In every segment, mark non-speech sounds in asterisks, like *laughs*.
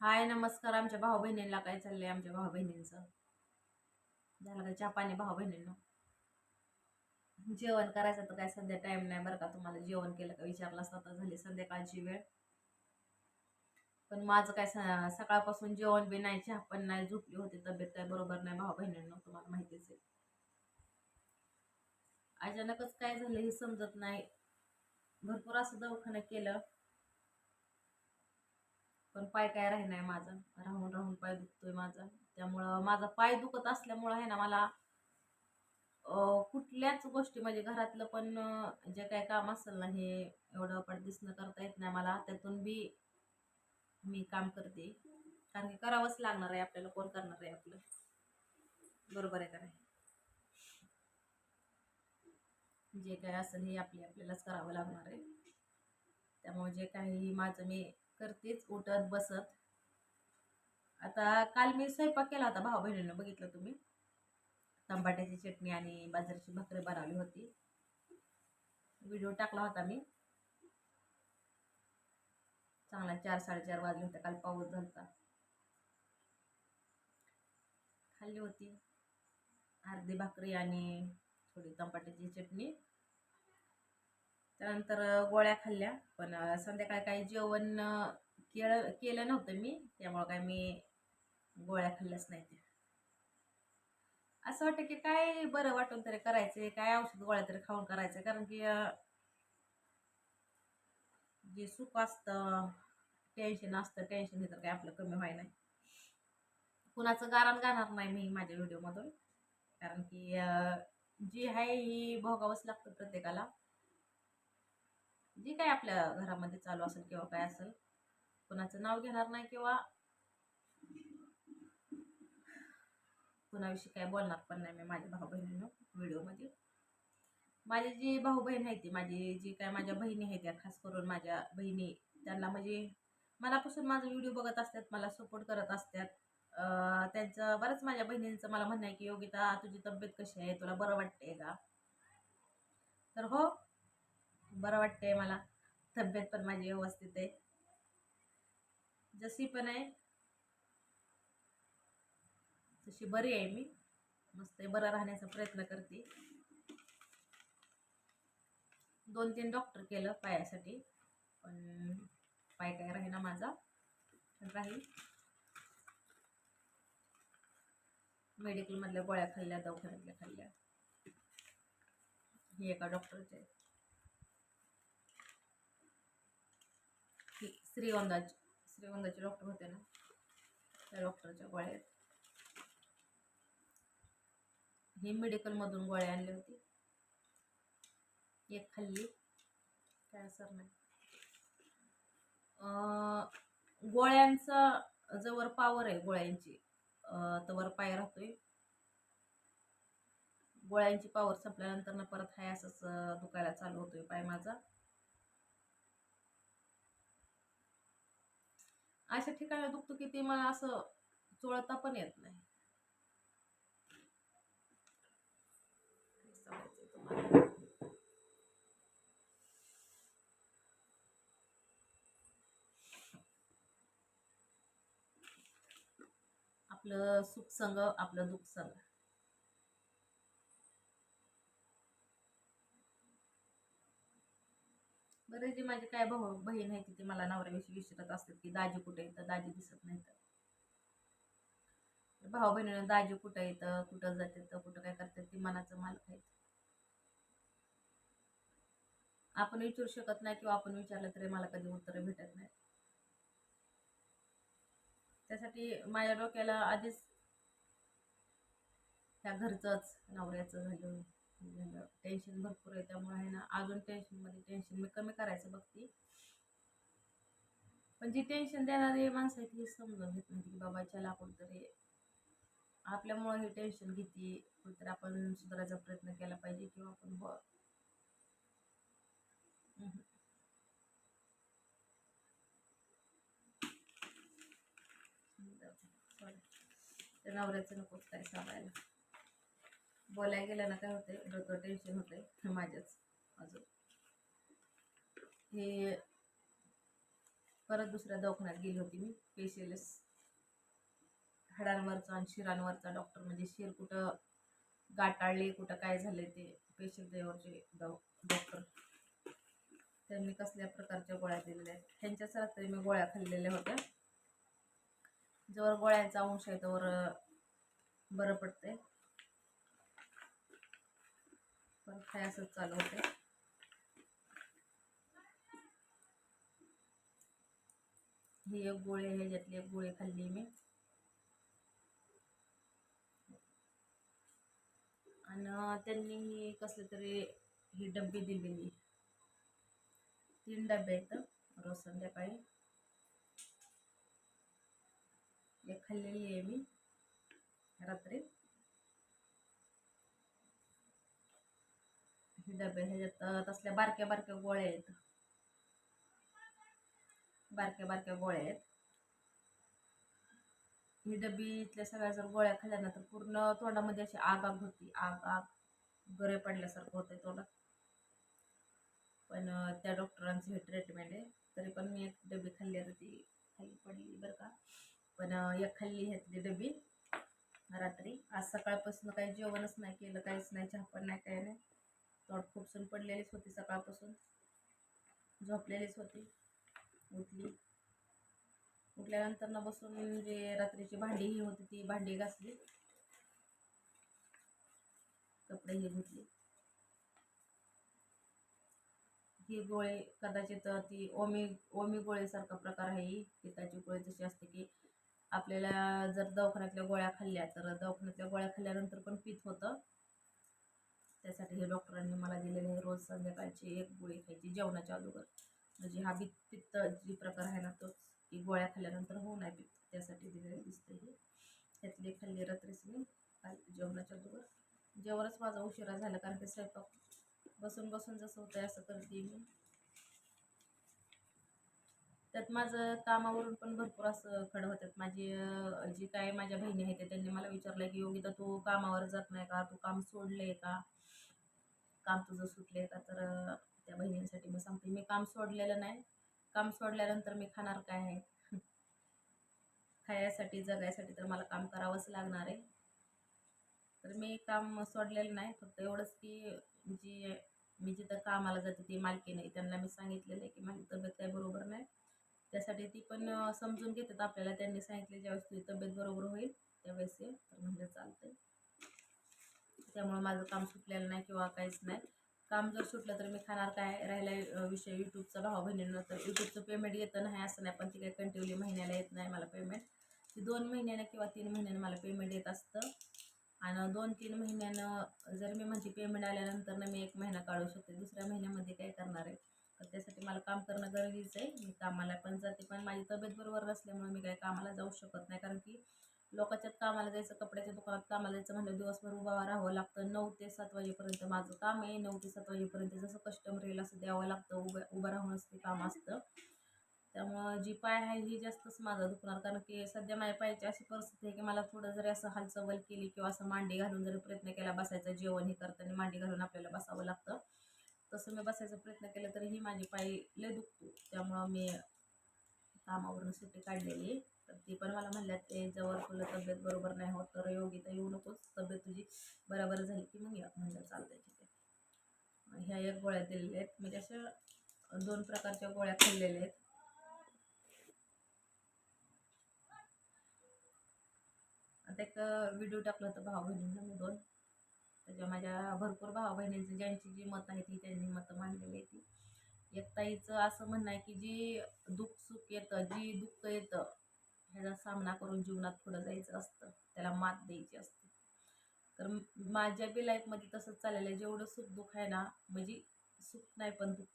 हाय नमस्कार. आमच्या भाऊ बहिणींना काय चाललंय आमच्या भाऊ बहिणींचं झालं का चहा भाऊ बहिणींना जेवण करायचं तर काय सध्या टाइम नाही बरं का. तुम्हाला जेवण केलं का विचारलं असता तर झाली संध्याकाळची वेळ. पण माझं काय सकाळपासून जेवण बी नाही चहा पण नाही झोपली होती तब्येत काय बरोबर नाही भाऊ बहिणींना तुम्हाला माहितीच आहे. अचानकच काय झालं हे समजत नाही. भरपूर असं दवाखाना केलं. पण पाय काय राही नाही माझा? राहून राहून पाय दुखतोय माझा. त्यामुळं माझा पाय दुखत असल्यामुळं आहे ना मला कुठल्याच गोष्टी म्हणजे घरातलं पण जे काय काम असेल ना हे एवढं पडदिसणं करता येत नाही मला. त्यातून बी मी काम करते. कारण की करावंच लागणार आहे आपल्याला कोण करणार आहे आपलं? बरोबर आहे का नाही? जे काय असेल हे आपले आपल्यालाच करावं लागणार आहे. त्यामुळे जे काही माझं मी करतेच उठत बसत. आता काल मी स्वयंपाक केला होता भाऊ बहिणीनं बघितलं तुम्ही. टमाट्याची चटणी आणि बाजरीची भाकरी बनवली होती. व्हिडिओ टाकला होता मी. चांगला चार साडेचार वाजले होते काल पाऊस झालता. खाल्ली होती. अर्धी भाकरी आणि थोडी तंपाट्याची चटणी. त्यानंतर गोळ्या खाल्ल्या. पण संध्याकाळी काही जेवण केलं केलं नव्हतं मी. त्यामुळं काय मी गोळ्या खाल्ल्याच नाही त्या. असं वाटतं की काय बरं वाटून तरी करायचं काय औषध गोळ्या तरी खाऊन करायचं कारण की जे सुख असतं टेन्शन असतं टेन्शन हे तर काय आपलं कमी व्हाय नाही. कुणाचं गारण गाणार नाही मी माझ्या व्हिडिओमधून. कारण की जी आहे ही भोगावंच लागतं प्रत्येकाला. जे काय आपल्या घरामध्ये चालू असेल किंवा काय असेल कुणाचं नाव घेणार नाही किंवा कुणाविषयी काय बोलणार पण नाही मी माझ्या भाऊ बहिणीनं व्हिडिओमध्ये. माझी जी भाऊ बहीण आहे ती माझी जी काय माझ्या बहिणी आहेत त्या खास करून माझ्या बहिणी त्यांना म्हणजे मनापासून माझा व्हिडिओ बघत असतात मला सपोर्ट करत असतात. त्यांचं बरंच माझ्या बहिणींचं मला म्हणणं आहे की योगिता तुझी तब्येत कशी आहे? तुला बरं वाटतंय का? तर हो बरं वाटते मला. तब्येत पण माझी व्यवस्थित आहे. जशी पण आहे. तशी बरी आहे मी. मस्त आहे बरं राहण्याचा प्रयत्न करते. दोन तीन डॉक्टर केलं पायासाठी. पण पाय काय राहीना माझा. राहील. मेडिकलमधल्या गोळ्या खाल्ल्या दवाखान्यातल्या खाल्ल्या. हे एका डॉक्टरचे की श्रीगंधाची श्रीगंधाचे डॉक्टर होते ना त्या डॉक्टरच्या गोळ्या आहेत. ही मेडिकलमधून गोळ्या आणली होती. एक खाल्ली. काय असर नाही. गोळ्यांचा जवळ पावर आहे गोळ्यांची. तवर पाय राहतोय. गोळ्यांची पावर संपल्यानंतर ना परत हाय असंच दुखायला चालू होतोय पाय माझा. अशा ठिकाणी दुखतो की ते मला असं चोळता पण येत नाही. आपलं सुख संग आपलं दुःख संग. बरं जे माझे काय भाऊ बहीण आहे तिथे मला नवऱ्याविषयी विचारत असतात की दाजी कुठे येतं दाजी दिसत नाही तर भाऊ बहिणीनं दाजी कुठं येतं कुठं जातात? कुठं काय करतात? ती मनाचं मालक आहेत. आपण विचारू शकत नाही किंवा आपण विचारलं तरी मला कधी उत्तर भेटत नाही त्यासाठी माझ्या डोक्याला आधीच त्या घरचंच नवऱ्याचं झालं. झालं. टेन्शन भरपूर आहे. त्यामुळे आहे ना अजून टेन्शनमध्ये टेन्शन मी कमी करायचं बघते. पण जी टेन्शन देणारी माणसं आहेत ही समजून घेत नाही की बाबा चला कोणतरी आपल्यामुळं हे टेन्शन घेते. तर आपण सुधारायचा प्रयत्न केला पाहिजे किंवा आपण ब हम्म. त्या नवऱ्याचं नकोच काय सांगायला बोलायला गेलं ना काय होते डोकं टेन्शन होतंय. *laughs* माझ्याच. अजून. हे परत दुसऱ्या दवाखान्यात गेली होती मी स्पेशलिस्ट हाडांवरचा आणि शिरांवरचा डॉक्टर म्हणजे शिर कुठं गाटाळले कुठं काय झाले ते पेशल देवरचे डॉ डॉक्टर त्यांनी कसल्या प्रकारच्या गोळ्या दिलेल्या आहेत? ह्यांच्याच रात्री मी गोळ्या खाल्लेल्या होत्या. जवळ गोळ्यांचा अंश आहे तोवर बरं पडतंय. पण काय असंच चालू होते ही एक गोळी आहे ह्याच्यातली एक गोळी खाल्ली मी. आणि त्यांनी ही तरी ही डब्बी दिलेली तीन डबे आहेत रोज संध्याकाळी एक खाल्लेली आहे मी रात्री. डबे ह्याच्यात तसल्या बारक्या बारक्या गोळ्या आहेत. बारक्या बारक्या गोळ्या आहेत. ही डबी इथल्या सगळ्या जर गोळ्या खाल्ल्या ना तर पूर्ण तोंडामध्ये अशी आग आग होती. आग आग गरे पडल्यासारखं होतंय तोंडात पण त्या डॉक्टरांची हे ट्रीटमेंट आहे. तरी पण मी एक डबी खाल्ली आता ती खाली पडली बरं का. पण एक खाल्ली घेतली डबी. रात्री. आज सकाळपासून काही जेवणच नाही केलं काहीच नाही चहा पण नाही काही नाही. तोड खुपसून पडलेलीच होती सकाळपासून. झोपलेलीच होती. उठली. उठल्यानंतर ना बसून जे रात्रीची भांडी ही होती ती भांडी घासली. कपडे हे धुतली. ही गोळे कदाचित ती ओमी ओमी गोळेसारखा प्रकार आहे ही. गोळी जशी असते की आपल्याला जर दवाखान्यातल्या गोळ्या खाल्ल्या तर दवाखान्यातल्या गोळ्या खाल्ल्यानंतर पण पित होतं. त्यासाठी हे डॉक्टरांनी मला दिलेले आहे रोज संध्याकाळची एक गोळी खायची जेवणाच्या अगोदर. म्हणजे हा पित्त पित्त जी प्रकार आहे ना तोच की गोळ्या खाल्ल्यानंतर होऊ नाही पित्त त्यासाठी दिलेलं दिसते हे. त्यातली खाल्ली रात्रीच मी काल जेवणाच्या अगोदर. जेवणच माझा उशिरा झाला कारण की स्वयंपाक बसून बसून जसं होतं असं करते मी. त्यात माझं कामावरून पण भरपूर असं खडं होतात. माझी जी काय माझ्या बहिणी आहेत त्यांनी मला विचारलं की योगिता तू कामावर जात नाही का? तू काम सोडले का? काम तुझं सुटले का? तर त्या बहिणींसाठी मी सांगते मी काम सोडलेलं नाही. काम सोडल्यानंतर मी खाणार काय आहे? *laughs* खायासाठी जगायसाठी तर मला काम करावंच लागणार आहे. तर मी काम सोडलेलं नाही. फक्त एवढंच की जी मी जिथं कामाला जाते ती मालकी नाही त्यांना मी सांगितलेलं आहे की माझी तब्येत काही बरोबर नाही. त्यासाठी ती पण समजून घेतात आपल्याला. त्यांनी सांगितले ज्यावेळेस तुझी तब्येत बरोबर होईल त्यावेळेस ये. तर म्हणजे चालतंय. त्यामुळे माझं काम सुटलेलं नाही किंवा काहीच नाही. काम जर सुटलं तर मी खाणार काय? राहिला विषय यूट्यूबचा भाव बहिणींना. तर यूट्यूबचं पेमेंट येतं नाही असं नाही. पण ती काही कंटिन्यूली महिन्याला येत नाही मला पेमेंट ती दोन महिन्यानं किंवा तीन महिन्यानं मला पेमेंट येत असतं. आणि दोन तीन महिन्यानं जर मी म्हणते पेमेंट आल्यानंतर ना मी एक महिना काढू शकते. दुसऱ्या महिन्यामध्ये काय करणार आहे? तर त्यासाठी मला काम करणं गरजेचं आहे. मी कामाला पण जाते पण माझी तब्येत बरोबर नसल्यामुळे मी काही कामाला जाऊ शकत नाही. कारण की लोकांच्यात कामाला जायचं कपड्याच्या दुकानात कामाला जायचं म्हणलं दिवसभर उभा राहावं लागतं. नऊ ते सात वाजेपर्यंत माझं काम आहे. नऊ ते सात वाजेपर्यंत जसं कस्टमर येईल असं द्यावं लागतं. उभं उभं राहूनच ते काम असतं. त्यामुळं जी पाय आहे ही जास्तच माझं दुखणार. कारण की सध्या माझ्या पायाची अशी परिस्थिती आहे की मला थोडं जरी असं हालचवल केली किंवा असं मांडी घालून जरी प्रयत्न केला बसायचा जेवण हे करताना मांडी घालून आपल्याला बसावं लागतं. तसं मी बसायचा प्रयत्न केला तरीही माझी पाय लय दुखतो. त्यामुळं मी कामावरून सुट्टी काढलेली तर ती पण मला म्हणल्यात ते जवळ तुला तब्येत बरोबर नाही होत तर योगिता येऊ नकोच तब्येत तुझी बरोबर झाली की मग या. म्हणलं चालतंय ठीक आहे. ह्या एक गोळ्या दिलेल्या आहेत. म्हणजे अशा दोन प्रकारच्या गोळ्या खाल्लेल्या आहेत. आता एक व्हिडिओ टाकला होता भाऊ बहिणींना मी दोन. त्याच्या माझ्या भरपूर भावा बहिणींची ज्यांची जी मतं आहे ती त्यांनी मतं मांडलेली आहे ती. एकताईचं असं म्हणणं आहे की जी दुःख सुख येतं जी दुःख येतं ह्याचा सामना करून जीवनात पुढं जायचं असतं. त्याला मात द्यायची असते. तर माझ्या बी लाईफमध्ये तसंच चाललेलं आहे. जेवढं सुख दुःख आहे ना म्हणजे सुख नाही पण दुःख.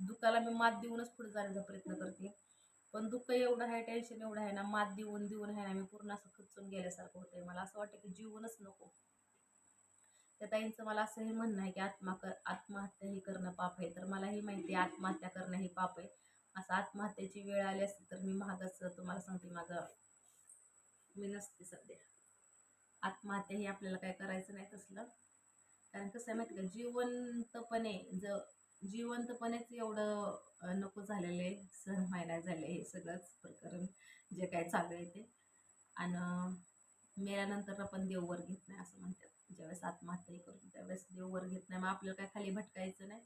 दुःखाला मी मात देऊनच पुढे जाण्याचा प्रयत्न करते. पण दुःख एवढं आहे टेन्शन एवढं आहे ना मात देऊन देऊन आहे ना मी पूर्ण असं खचून गेल्यासारखं होतंय मला. असं वाटतं की जीवनच नको. त्या ताईंचं मला असं हे म्हणणं आहे की आत्मा कर आत्महत्या ही करणं पाप आहे. तर मला हे माहिती आहे आत्महत्या करणं हे पाप आहे. असं आत्महत्येची वेळ आली असती तर मी महागच तुम्हाला सांगते माझं मी नसते सध्या. आत्महत्या हे आपल्याला काय करायचं नाही तसलं. कारण कसं आहे माहिती का जिवंतपणे ज जिवंतपणेच एवढं नको झालेले सहन सण झाले हे सगळंच प्रकरण जे काय चालू आहे ते. आणि मेल्यानंतर पण देववर घेत नाही असं म्हणतात. ज्यावेळेस आत्महत्या करतो त्यावेळेस देववर घेत नाही. मग आपल्याला काय खाली भटकायचं नाही?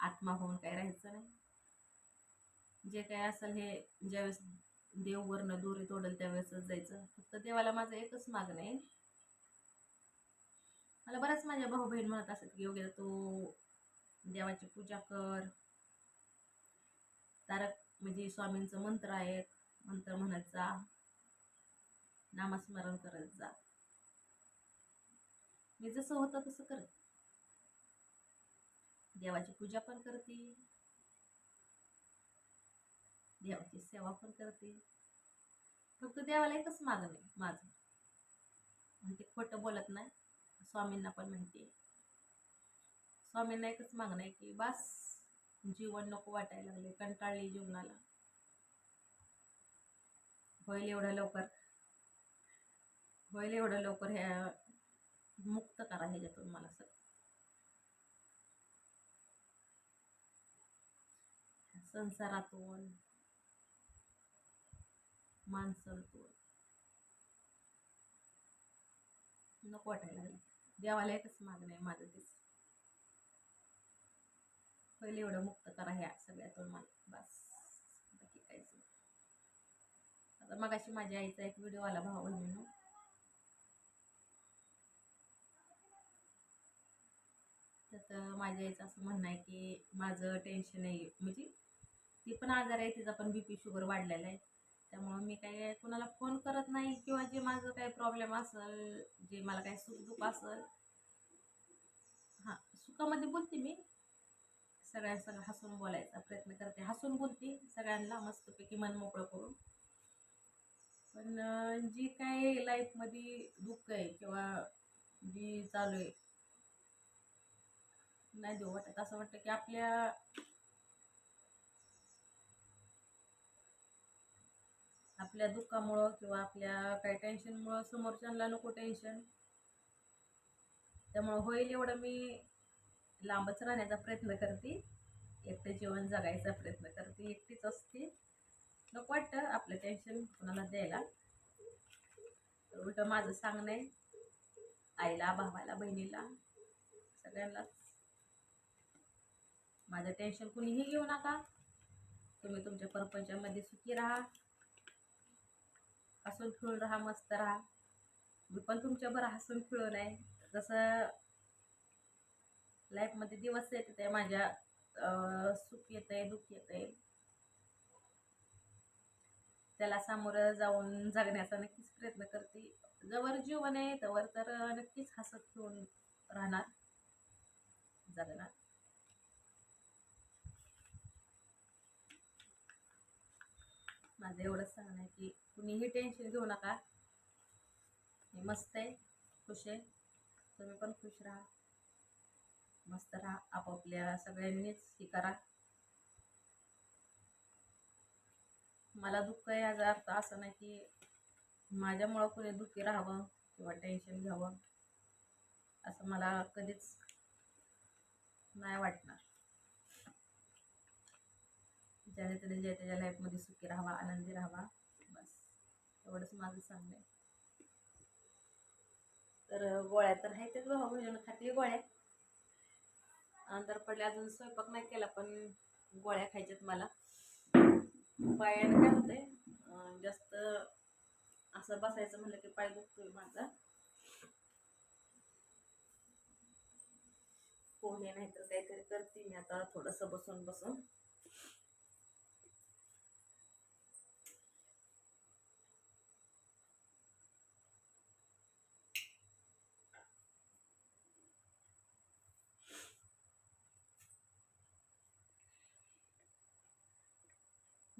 आत्मा होऊन काय राहायचं नाही? जे काय असेल हे ज्यावेळेस देववरनं दोरी तोडेल त्यावेळेसच जायचं. फक्त देवाला माझं एकच मागणं आहे. मला बऱ्याच माझ्या भाऊ बहीण म्हणत असत की योग्य तू देवाची पूजा कर तारक म्हणजे स्वामींचं मंत्र आहे. मंत्र म्हणत जा. नामस्मरण करत जा. मी जसं होतं तसं करत. देवाची पूजा पण करते. देवाची सेवा पण करते. फक्त देवाला एकच मागणं आहे माझं. आणि ते खोटं बोलत नाही स्वामींना पण माहिती आहे. स्वामींना एकच मागणं आहे की बस. जीवन नको वाटायला लागले कंटाळली जीवनाला. होईल एवढं लवकर. होईल एवढं लवकर ह्या मुक्त करा ह्याच्यातून मला सगळं संसारातून माणसातून. नको वाटायला लागले देवाला एकच मागणं आहे माझं तेच पहिले एवढं मुक्त करा ह्या सगळ्यातून मला बस. बाकी काहीच नाही. आता मगाशी माझ्या आईचा एक व्हिडिओ आला भाऊ बहिणीनं त्यात माझ्या आईचं असं म्हणणं आहे की माझं टेन्शन आहे. म्हणजे ती पण आजार आहे तिचा पण बी पी शुगर वाढलेला आहे. त्यामुळं मी काय कोणाला फोन करत नाही किंवा जे माझं काही प्रॉब्लेम असेल जे मला काही सुखदुःख असेल. हां सुखामध्ये बोलते मी. सगळ्यांसंग हसून बोलायचा प्रयत्न करते. हसून बोलते सगळ्यांना मस्तपैकी मन मोकळं करून. पण जी काय लाईफमध्ये दुःख आहे किंवा जी चालू आहे नाही देऊ वाटत. असं वाटतं की आपल्या आपल्या दुःखामुळं किंवा आपल्या काही टेन्शनमुळं समोरच्यांना नको टेन्शन त्यामुळं होईल एवढं मी लांबच राहण्याचा प्रयत्न करते. एकटे जीवन जगायचा प्रयत्न करते. एकटीच असते. नको वाटतं आपलं टेन्शन कोणाला द्यायला. उलटं माझं सांगणं आहे. आईला भावाला बहिणीला सगळ्यांनाच माझं टेन्शन कुणीही घेऊ नका. तुम्ही तुमच्या परपंचामध्ये सुखी राहा. हसून खेळून राहा मस्त राहा. मी पण तुमच्याबरोबर हसून खेळून आहे. जसं लाईफमध्ये दिवस येत आहे माझ्या सुख येत आहे दुःख येत आहे. त्याला सामोरं जाऊन जगण्याचा नक्कीच प्रयत्न करते. जवळ जीवन आहे तवर तर नक्कीच हसत ठेवून राहणार जगणार. माझं एवढंच सांगणं आहे की कुणीही टेन्शन घेऊ नका. मी मस्त आहे खुश आहे. तुम्ही पण खुश राहा. मस्त राहा आपापल्या सगळ्यांनीच हे करा. मला दुःख आहे याचा अर्थ असं नाही की माझ्यामुळं कोणी दुःखी राहावं किंवा टेन्शन घ्यावं असं मला कधीच नाही वाटणार. ज्याने त्याने जे त्याच्या लाईफमध्ये सुखी राहावा आनंदी राहावा बस. एवढंच माझं सांगणं आहे. तर गोळ्या तर आहे तेच भाऊ भोजन खाते गोळ्या? अंतर पडले अजून स्वयंपाक नाही केला पण गोळ्या खायच्यात मला. पायानं काय होतंय जास्त असं बसायचं म्हणलं की पाय दुखतोय माझा. पोहे नाहीतर काहीतरी करते मी आता थोडंसं बसून बसून.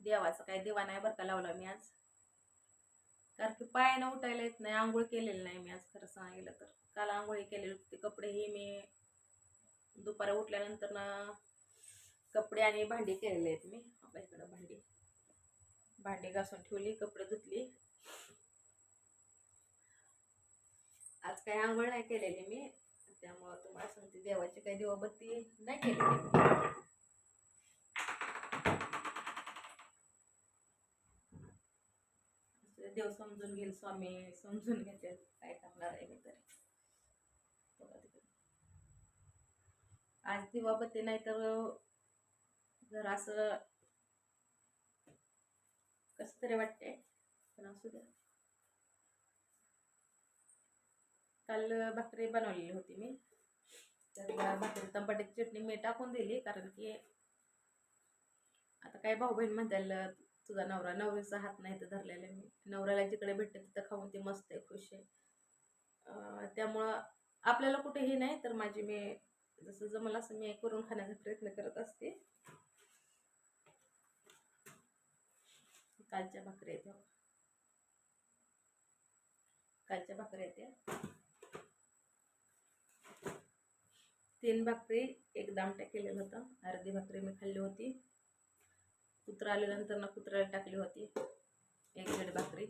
देवाचा काय दिवा नाही बरं का लावला मी आज. कारण की पायानं उठायला येत नाही आंघोळ केलेली नाही मी आज खरं सांगितलं तर. काल आंघोळी केलेली होती कपडेही मी दुपारी उठल्यानंतर ना कपडे आणि भांडी केलेले आहेत मी. आपल्या इकडं भांडी. भांडी घासून ठेवली कपडे धुतली. आज काही आंघोळ नाही केलेली मी. त्यामुळं तुम्हाला सांगते देवाची काही दिवाबत्ती नाही केली देव समजून घेईल स्वामी समजून घेते काय करणार आहे मी तरी. आज तिकडे. आज दिवाबत्ती नाही तर जर असं कस तरी वाटते पण असू द्या. काल भाकरी बनवलेली होती मी. तर भाकरी तंबाट्याची चटणी मी टाकून दिली कारण की आता काय भाऊ बहीण म्हणताल तुझा नवरा नवरीचा हात नाही तर धरलेला मी. नवऱ्याला जिकडे भेटते तिथं खाऊन ती मस्त आहे खुश आहे. त्यामुळं आपल्याला कुठेही नाही तर माझी मी जसं जमलं असं मी करून खाण्याचा प्रयत्न करत असते. कालच्या भाकरी येत्या कालच्या भाकरी येत्या तीन भाकरी एक दामट्या केलेलं होतं. अर्धी भाकरी मी खाल्ली होती. कुत्रा आल्यानंतर ना कुत्र्याला टाकली होती. एक दीड भाकरी.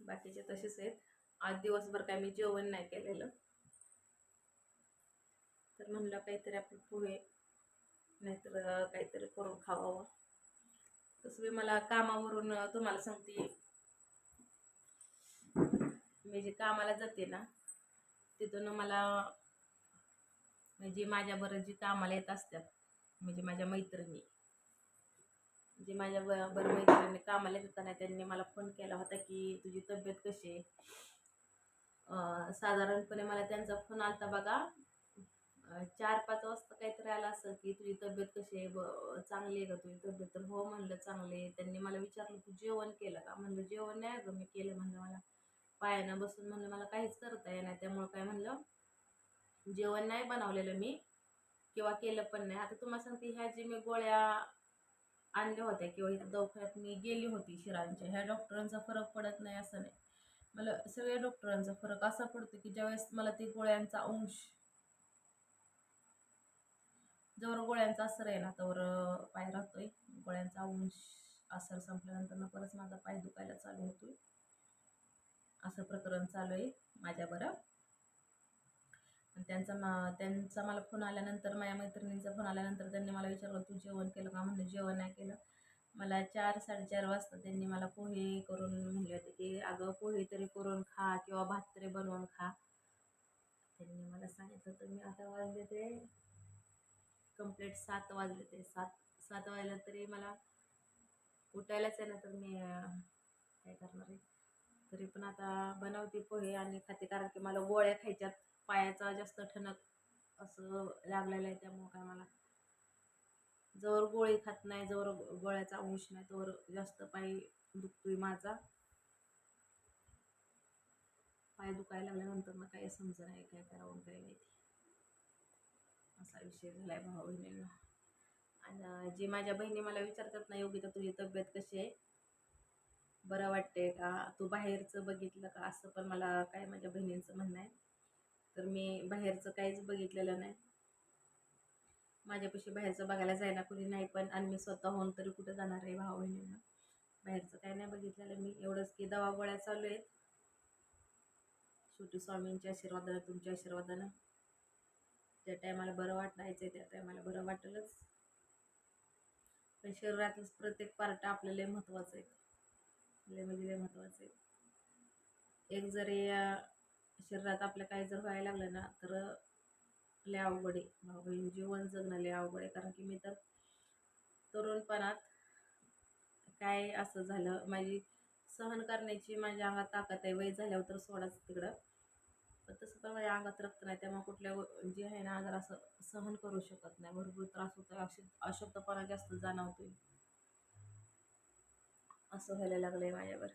बाकीचे तसेच आहेत. आज दिवसभर काय मी जेवण नाही केलेलं. तर म्हणलं काहीतरी आपण पोहे नाहीतर काहीतरी करून खावावं. तसं मी मला कामावरून तुम्हाला सांगते. मी जे कामाला जाते ना तिथून मला म्हणजे माझ्याबरोबर जी कामाला येत असतात म्हणजे माझ्या मैत्रिणी जे माझ्या ब- बरं मैत्रिणी कामाला येताना त्यांनी मला फोन केला होता की तुझी तब्येत कशी आहे? साधारणपणे मला त्यांचा फोन आलता बघा चार पाच वाजता काहीतरी आला असं की तुझी तब्येत कशी आहे? ब चांगली आहे का तुझी तब्येत? तर हो म्हणलं चांगली आहे. त्यांनी मला विचारलं तू जेवण केलं का? म्हणलं जेवण नाही अगं मी केलं. म्हणलं मला. पायानं बसून म्हणलं मला काहीच करता येणार त्यामुळं काय म्हणलं जेवण नाही बनवलेलं मी किंवा केलं पण नाही. आता तुम्हाला सांगते ह्या जी मी गोळ्या आणल्या होत्या किंवा इथं दवाखान्यात मी गेली होती शिरांच्या. ह्या डॉक्टरांचा फरक पडत नाही असं नाही. मला सगळ्या डॉक्टरांचा फरक असा पडतो की ज्यावेळेस मला ते गोळ्यांचा अंश जवळ गोळ्यांचा असर आहे ना तर पाय राहतोय. गोळ्यांचा अंश असर संपल्यानंतर परत माझा पाय दुखायला चालू होतोय. असं प्रकरण चालू आहे माझ्या बरं. त्यांचा मा त्यांचा मला फोन आल्यानंतर माझ्या मैत्रिणींचा फोन आल्यानंतर त्यांनी मला विचारलं तू जेवण केलं का? म्हणलं जेवण नाही केलं. मला चार साडेचार वाजता त्यांनी मला पोहे करून म्हणले होते की अगं पोहे तरी करून खा किंवा भात तरी बनवून खा. त्यांनी मला सांगितलं तर मी आता वाजले ते कंप्लीट सात वाजले ते. सात सात वाजलं तरी मला उठायलाच आहे ना तर मी काय करणार आहे? तरी पण आता बनवते पोहे आणि खाते कारण की मला गोळ्या खायच्यात. पायाचा जास्त ठणक असं लागलेलं आहे त्यामुळं काय मला जवळ गोळी खात नाही जवळ गोळ्याचा अंश नाही तोवर जास्त पाय दुखतोय माझा. पाय दुखायला लागल्यानंतर मग काय समज नाही काय करावं काही काय माहिती. असा विषय झाला आहे भाऊ बहिणींना. आणि जे माझ्या बहिणी मला विचारतात ना योगिता तुझी तब्येत कशी आहे? बरं वाटते का? तू बाहेरचं बघितलं का? असं पण मला काय माझ्या बहिणींचं म्हणणं आहे. तर मी बाहेरचं काहीच बघितलेलं नाही. माझ्यापाशी बाहेरचं बघायला जायला कुणी नाही पण आणि मी स्वतःहून तरी कुठं जाणार आहे भाऊ बहिणींना बाहेरचं काय नाही बघितलेलं मी. एवढंच की दवा गोळ्या चालू आहेत. शेवटी स्वामींच्या आशीर्वादानं तुमच्या आशीर्वादानं. ज्या टायमाला बरं वाटायचं आहे त्या टायमाला बरं वाटेलच. पण शरीरातलंच प्रत्येक पार्ट आपल्याला लय महत्त्वाचं आहे. लय म्हणजे लय महत्त्वाचं आहे. एक जरी शरीरात आपल्या काय जर व्हायला लागलं ना तर लय अवघड आहे. भाऊ बहीण जीवन जगणं लय अवघड आहे. कारण की मी तर तरुणपणात काय असं झालं माझी सहन करण्याची माझ्या अंगात ताकद आहे. वय झाल्यावर तर सोडाच तिकडं. पण तसं पण माझ्या अंगात रक्त नाही. त्यामुळे कुठल्या जे आहे ना आजार असं सहन करू शकत नाही. भरपूर त्रास होतो अशक्त अशुद्धपणा जास्त जाणवतोय. असं व्हायला लागलंय माझ्यावर.